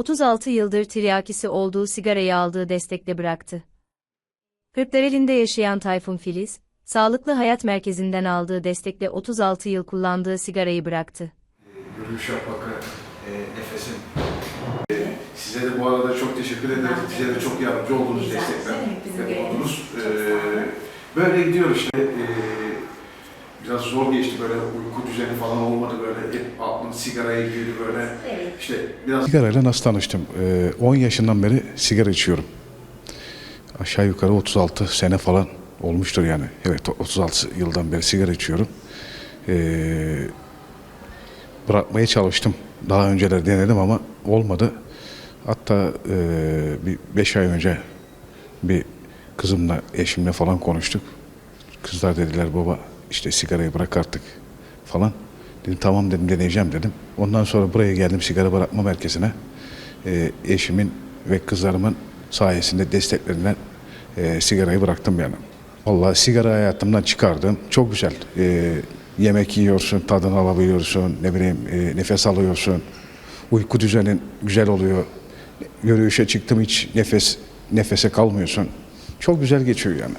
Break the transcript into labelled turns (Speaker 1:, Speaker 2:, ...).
Speaker 1: 36 yıldır tiryakisi olduğu sigarayı aldığı destekle bıraktı. Kırklareli'nde yaşayan Tayfun Filiz, Sağlıklı Hayat Merkezi'nden aldığı destekle 36 yıl kullandığı sigarayı bıraktı.
Speaker 2: Yürüyüş yapmakı, e, nefesim. E, size de bu arada çok teşekkür ederim. Size de çok yardımcı oldunuz, destekler oldunuz. E, böyle gidiyor işte. E, biraz zor geçti böyle uyku düzeni falan olmadı böyle. Hep aklım sigaraya gidiyordu böyle.
Speaker 3: Evet.
Speaker 2: İşte biraz
Speaker 4: Sigarayla nasıl tanıştım? Ee, 10 yaşından beri sigara içiyorum. Aşağı yukarı 36 sene falan olmuştur yani. Evet 36 yıldan beri sigara içiyorum. Ee, bırakmaya çalıştım. Daha önceler denedim ama olmadı. Hatta e, bir 5 ay önce bir kızımla, eşimle falan konuştuk. Kızlar dediler baba işte sigarayı bırak artık falan. Dedim tamam dedim deneyeceğim dedim. Ondan sonra buraya geldim sigara bırakma merkezine. Ee, eşimin ve kızlarımın sayesinde desteklerinden e, sigarayı bıraktım yani. Vallahi sigara hayatımdan çıkardım. Çok güzel. Ee, yemek yiyorsun, tadını alabiliyorsun, ne bileyim e, nefes alıyorsun. Uyku düzenin güzel oluyor. Yürüyüşe çıktım hiç nefes nefese kalmıyorsun. Çok güzel geçiyor yani.